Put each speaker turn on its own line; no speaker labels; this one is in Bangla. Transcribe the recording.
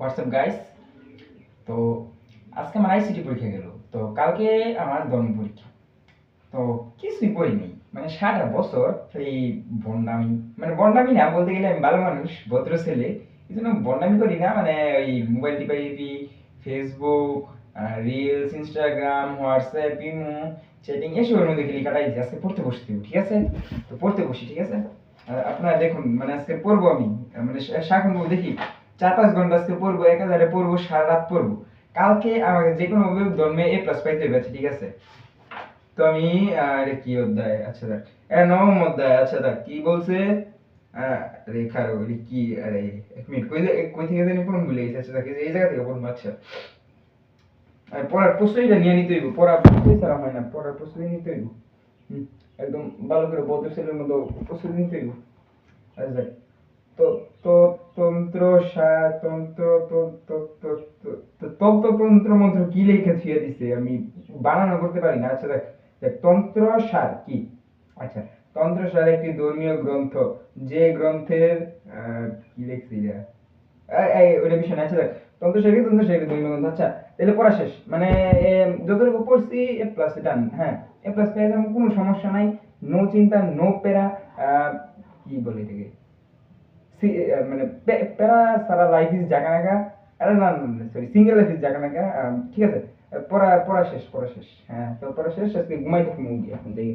হোয়াটসঅ্যাপ গাইস তো আজকে আমার আইসিটি পরীক্ষা গেল। তো কালকে আমার ধর্ম পরীক্ষা। তো কিছুই পড়িনি। মানে সারা বছর এই বন্ডামি মানে বন্ডামি না বলতে গেলে আমি ভালো মানুষ, ভদ্র ছেলে, এই জন্য বন্ডামি করি না। মানে ওই মোবাইল টিপা টিপি Facebook reels Instagram WhatsApp imo chatting এসবের মধ্যে খালি কাটাইছি আজকে পড়তে বসতে ঠিক আছে? তো পড়তে বসি, ঠিক আছে? আপনারা দেখুন মানে আজকে পড়ব আমি। মানে বউ দেখি। চার পাঁচ ঘণ্টা আজকে পড়ব এক হাজারে পড়ব সারা রাত পড়ব। কালকে আমাকে যে কোনো ভাবে ধর্মে এ প্লাস পাইতে হবে আচ্ছা, ঠিক আছে? তো আমি এটা কি অধ্যায়? আচ্ছা দেখ। এটা নবম অধ্যায় আচ্ছা দেখ। কি বলছে? রেখার ওই কি? আরে এক মিনিট কই কই থেকে জানি পড়ুন ভুলে গেছি। আচ্ছা দেখ এই জায়গা থেকে পড়ুন আচ্ছা। আর পড়ার প্রস্তুতিটা নিয়ে নিতে হইব। পড়ার প্রস্তুতি ছাড়া হয় না পড়ার প্রস্তুতি নিতে হইব। একদম ভালো করে বৌদ্ধ ছেলের মতো প্রস্তুতি নিতে হইব। আচ্ছা তো তো তন্ত্র তন্ত্র মন্ত্র কি লেখা থুয়ে দিছে? আমি বানানো করতে পারি না। আচ্ছা দেখ তন্ত্র সার কি? আচ্ছা তন্ত্র সার একটি ধর্মীয় গ্রন্থ। যে গ্রন্থের কি লিখছি এই- ওইটা বিষয় না। আচ্ছা দেখ, তন্ত্র সার কি? তন্ত্র সার ধর্মীয় গ্রন্থ। আচ্ছা তাহলে পড়া শেষ। মানে যতটুকু পড়ছি, এ প্লাস ডান হ্যাঁ? এ প্লাস পেয়ে কোনো সমস্যা নাই। নো চিন্তা নো প্যারা কি বলে এটাকে? মানে প্যারা সারা লাইফ ইজ জাগা নাগা আরে না সরি সিঙ্গেল লাইফ ইজ জাগা নাগা ঠিক আছে পড়া পড়া শেষ পড়া শেষ হ্যাঁ তো পড়া শেষ আজকে ঘুমাই থাকি মুভি এখন দেখি